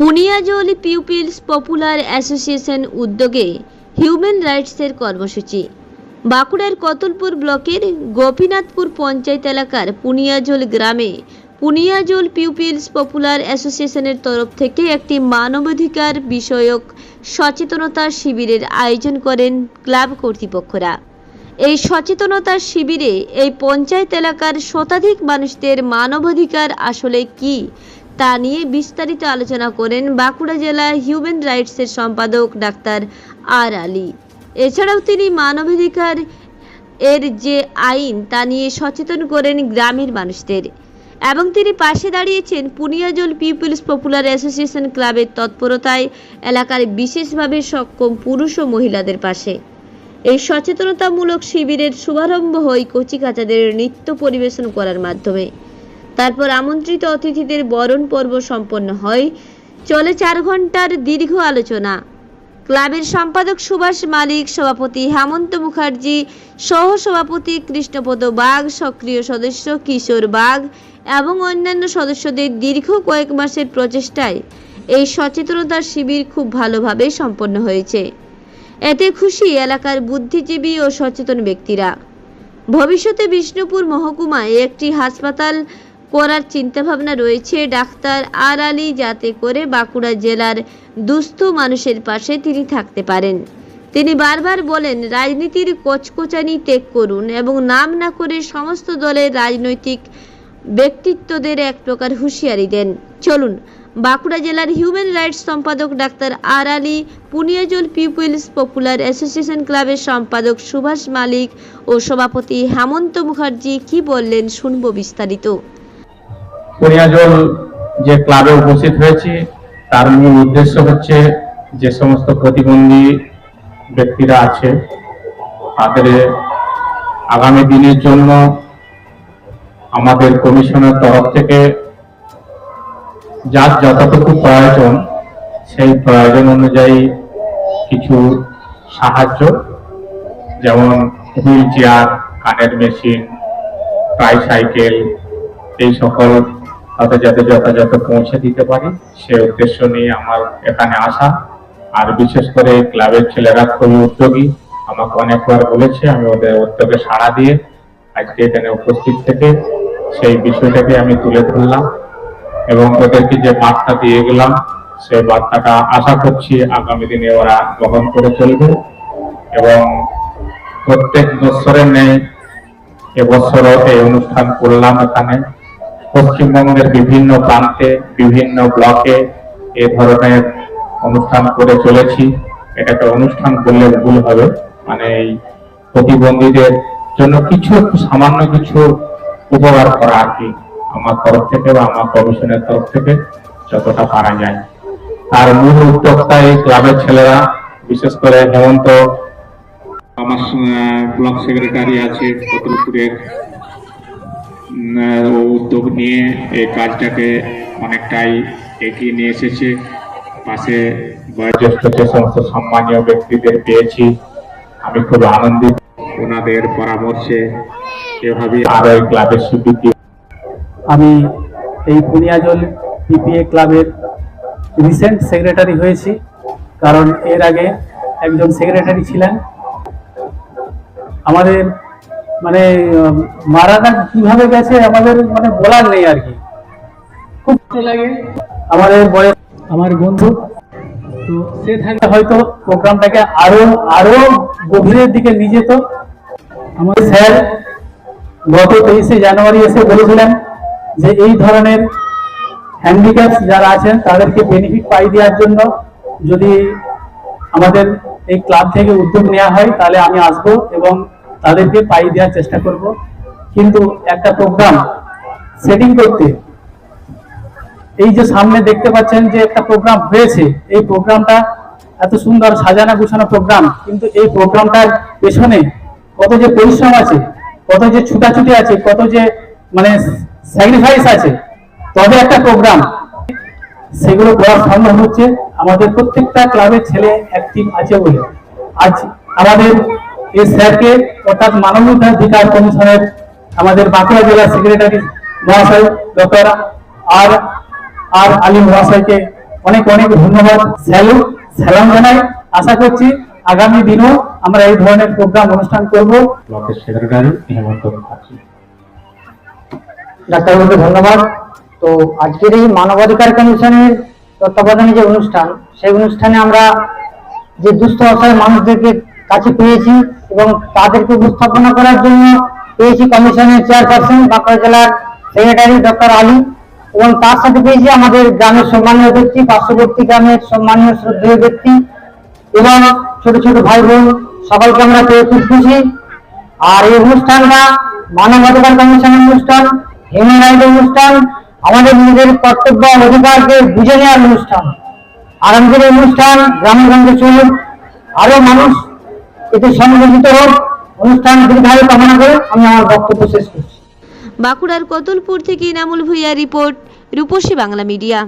পুনিয়াজল pupils popular association উদ্যোগে human রাইটসের কর্মসূচি। বাঁকুড়ার কতুলপুর ব্লকের গোপীনাথপুর পঞ্চায়েত এলাকার পুনিয়াজল গ্রামে পুনিয়াজল পিউপিলস পপুলার অ্যাসোসিয়েশনের তরফ থেকে একটি মানবাধিকার বিষয়ক সচেতনতা শিবিরের আয়োজন করেন ক্লাব কর্তৃপক্ষরা। এই সচেতনতা শিবিরে এই পঞ্চায়েত এলাকার শতাধিক মানুষদের মানবাধিকার আসলে কি তা নিয়ে বিস্তারিত আলোচনা করেন বাঁকুড়া জেলা হিউম্যান রাইটসের সম্পাদক ডাক্তার আর আলী। এছাড়াও তিনি মানবাধিকার এর যে আইন, তা নিয়ে সচেতন করেন গ্রামের মানুষদের। এবং তিনি পাশে দাঁড়িয়েছেন পুনিয়াজল পিপলস পপুলার অ্যাসোসিয়েশন ক্লাবের তৎপরতায় এলাকার বিশেষভাবে সক্ষম পুরুষ ও মহিলাদের পাশে। এই সচেতনতামূলক শিবিরের শুভারম্ভ হয় কচিকাচাদের নৃত্য পরিবেশন করার মাধ্যমে। তারপর আমন্ত্রিত অতিথিদের বরণ পর্ব সম্পন্ন হয়। চলে চার ঘণ্টার দীর্ঘ আলোচনা। ক্লাবের সম্পাদক সুভাষ মালিক, সভাপতি হেমন্ত মুখার্জি সহ সভাপতি কৃষ্ণপদ বাগ, সক্রিয় সদস্য কিশোর বাগ এবং অন্যান্য সদস্যদের দীর্ঘ কয়েক মাসের প্রচেষ্টায় এই সচেতনতার শিবির খুব ভালোভাবে সম্পন্ন হয়েছে। এতে খুশি এলাকার বুদ্ধিজীবী ও সচেতন ব্যক্তিরা। ভবিষ্যতে বিষ্ণুপুর মহকুমায় একটি হাসপাতাল করার চিন্তাভাবনা রয়েছে ডাক্তার আর আলী, যাতে করে বাঁকুড়া জেলার দুস্থ মানুষের পাশে তিনি থাকতে পারেন। তিনি বারবার বলেন, রাজনীতির কোচকোচানি ত্যাগ করুন এবং নাম না করে সমস্ত দলের রাজনৈতিক ব্যক্তিত্বদের এক প্রকার হুঁশিয়ারি দেন। চলুন, বাঁকুড়া জেলার হিউম্যান রাইটস সম্পাদক doctor R Ali, Puniyajal peoples popular association ক্লাবের সম্পাদক সুভাষ মালিক ও সভাপতি হেমন্ত মুখার্জি কি বললেন শুনব বিস্তারিত। পুনিয়াজল যে ক্লাবে উপস্থিত হয়েছি, তার মূল উদ্দেশ্য হচ্ছে যে সমস্ত প্রতিবন্ধী ব্যক্তিরা আছে, তাদের আগামী দিনের জন্য আমাদের কমিশনের তরফ থেকে যার যতটুকু প্রয়োজন, সেই প্রয়োজন অনুযায়ী কিছু সাহায্য, যেমন হুইল চেয়ার কানের মেশিন, ট্রাইসাইকেল, এই সকল যাতে যথাযথ পৌঁছে দিতে পারি, সে উদ্দেশ্য নিয়ে আমার এখানে আসা। আর বিশেষ করে ক্লাবের ছেলেরা খুবই উদ্যোগী। আমাকে অনেকবার বলেছে, আমি ওদের উদ্যোগে সাড়া দিয়ে আজকে এখানে উপস্থিত থেকে সেই বিষয়টাকে আমি তুলে ধরলাম এবং ওদেরকে যে বার্তা দিয়ে গেলাম সেই বার্তাটা আশা করছি আগামী দিনে ওরা গ্রহণ করে চলবে এবং প্রত্যেক বছরের নেই এবছরও এই অনুষ্ঠান করলাম এখানে। পশ্চিমবঙ্গের বিভিন্ন প্রান্তে, বিভিন্ন ব্লকে এ ধরনের অনুষ্ঠান করে চলেছি। এটাকে অনুষ্ঠান করলে ভুল হবে। মানে এই প্রতিবন্ধীদের জন্য কিছু একটু সামান্য কিছু উপকার করা আর কি। আমার তরফ থেকে বা আমার কমিশনের তরফ থেকে যতটা পারা যায়। তার মূল উদ্যোক্তা এই ক্লাবের ছেলেরা, বিশেষ করে হেমন্ত। আমার ব্লক সেক্রেটারি আছে কতুলপুরের উদ্যোগ নিয়ে এই কাজটাকে অনেকটাই এগিয়ে নিয়ে এসেছে। পাশে বয়োজ্যেষ্ঠ যে সমস্ত সম্মানীয় ব্যক্তিদের পেয়েছি, আমি খুব আনন্দিত। ওনাদের পরামর্শে এভাবে আরও এই ক্লাবের স্বীকৃতি আমি এই পুনিয়াজল পিপিএ ক্লাবের রিসেন্ট সেক্রেটারি হয়েছি, কারণ এর আগে একজন সেক্রেটারি ছিলেন। আমাদের মানে মারাটা কীভাবে গেছে আমাদের মানে বলার নেই আর কি। খুব ভালো লাগে। আমাদের বয়স আমার বন্ধু, তো সে থাকলে হয়তো প্রোগ্রামটাকে আরও আরও গভীরের দিকে নিয়ে যেত। আমাদের স্যার গত তেইশে জানুয়ারি এসে বলেছিলেন যে, এই ধরনের হ্যান্ডিক্যাপস যারা আছেন, তাদেরকে বেনিফিট পাই দেওয়ার জন্য যদি আমাদের এই ক্লাব থেকে উদ্যোগ নেওয়া হয়, তাহলে আমি আসব এবং তাদেরকে পাই দেওয়ার চেষ্টা করব। কিন্তু একটা প্রোগ্রাম সেটিং করতে, এই যে সামনে দেখতে পাচ্ছেন যে একটা প্রোগ্রাম হয়েছে, এই প্রোগ্রামটা এত সুন্দর সাজানো গুছানো প্রোগ্রাম কিন্তু এই প্রোগ্রামটার পেছনে কত যে পরিশ্রম আছে, কত যে ছুটাছুটি আছে, কত যে মানে স্যাক্রিফাইস আছে, তবে একটা প্রোগ্রাম সেগুলো করা সম্ভব হচ্ছে আমাদের প্রত্যেকটা ক্লাবের ছেলে অ্যাক্টিভ আছে বলে। আজ আমাদের এই স্যারকে অর্থাৎ মানবাধিকার কমিশনের আমাদের বাঁকুড়া জেলা সেক্রেটারি মহাশয় ডক্টর আর আর আলী মহাশয়কে অনেক অনেক ধন্যবাদ। স্যালুট সালাম জানাই। আশা করছি আগামী দিনও আমরা এই ধরনের প্রোগ্রাম অনুষ্ঠান করব। ব্লকের সেক্রেটারি হেমন্ত মুখার্জি। ডাক্তারবাবুকে ধন্যবাদ। তো আজকের এই মানবাধিকার কমিশনের তত্ত্বাবধানে যে অনুষ্ঠান সেই অনুষ্ঠানে আমরা যে দুস্থ অসহায় মানুষদেরকে কাছে পেয়েছি এবং তাদেরকে উপস্থাপনা করার জন্য পেয়েছি কমিশনের চেয়ারপারসন, বাঁকুড়া জেলার সেক্রেটারি ডক্টর আলী। এবং তার সাথে পেয়েছি আমাদের গ্রামের সম্মানীয় ব্যক্তি, পার্শ্ববর্তী গ্রামের সম্মানীয় শ্রদ্ধেয় ব্যক্তি এবং ছোট ছোট ভাই বোন, সবাইকে আমরা পেয়ে খুব খুশি। আর এই অনুষ্ঠানটা মানবাধিকার কমিশনের অনুষ্ঠান হিউম্যান রাইট অনুষ্ঠান, আমাদের নিজেদের কর্তব্য আর অধিকারকে বুঝে নেওয়ার অনুষ্ঠান। আগামীদের এই অনুষ্ঠান গ্রামে গঞ্জে চলুক। আরও মানুষ হোক, অনুষ্ঠান দীর্ঘায়ু কামনা করে আমি আমার বক্তব্য শেষ করছি। বাঁকুড়ার কতুলপুর থেকে ইনামুল ভুইয়া রিপোর্ট, রূপসী বাংলা মিডিয়া।